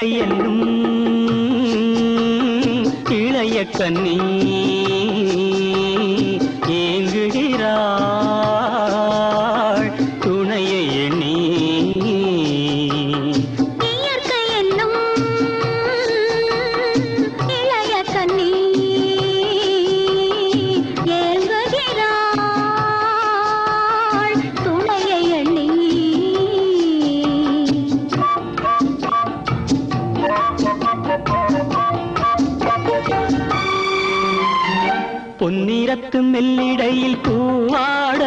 இயற்கை இளைய கண்ணி. பொன்னிறத்து மெல்லிடையில் பூவாட.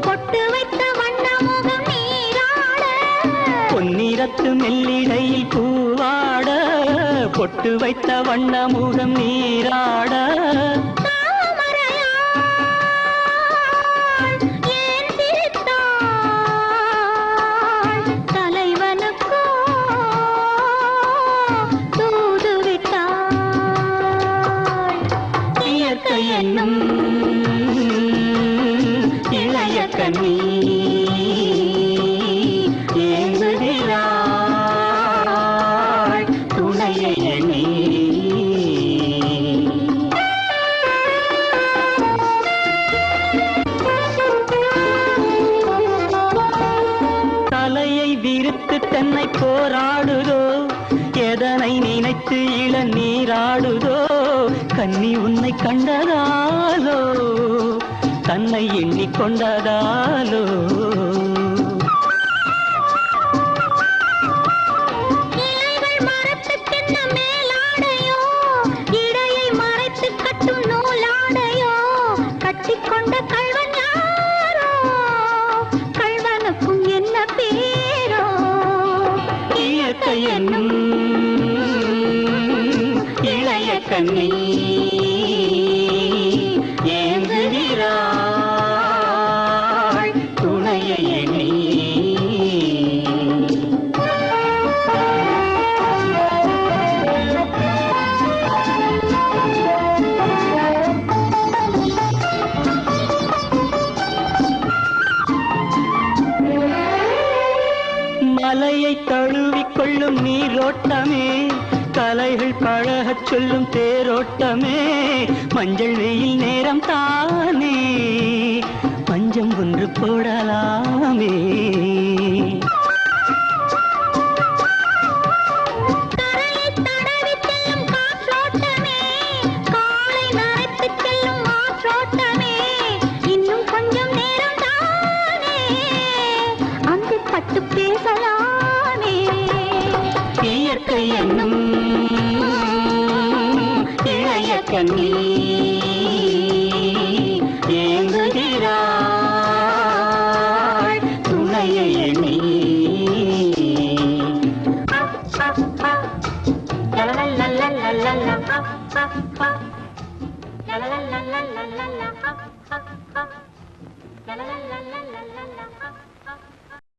பொட்டு வைத்த வண்ண முகம் நீராட. பொன்னிறத்து மெல்லிடையில் பூவாட. பொட்டு வைத்த வண்ண முகம் நீராட. என்னும் விருத்து தன்னை போராடுதோ? எதனை நினைத்து இள நீராடுதோ? கண்ணி உன்னை கண்டதாலோ? தன்னை எண்ணிக்கொண்டதாலோ மேலாடையோ, இடையை கட்டும் நூலாடையோ, கட்டிக்கொண்ட இயற்கை இளைய கண்ணி தழுவிக் நீரோட்டமே. கலைகள் பழகச் சொல்லும் தேரோட்டமே. மஞ்சள் வெயில் நேரம் தானே. பஞ்சம் ஒன்று போடலாமே. Yeah. என்னும் இளைய கண்ணி ஏங்குகிறாள் துணையை எண்ணி La la la la la la la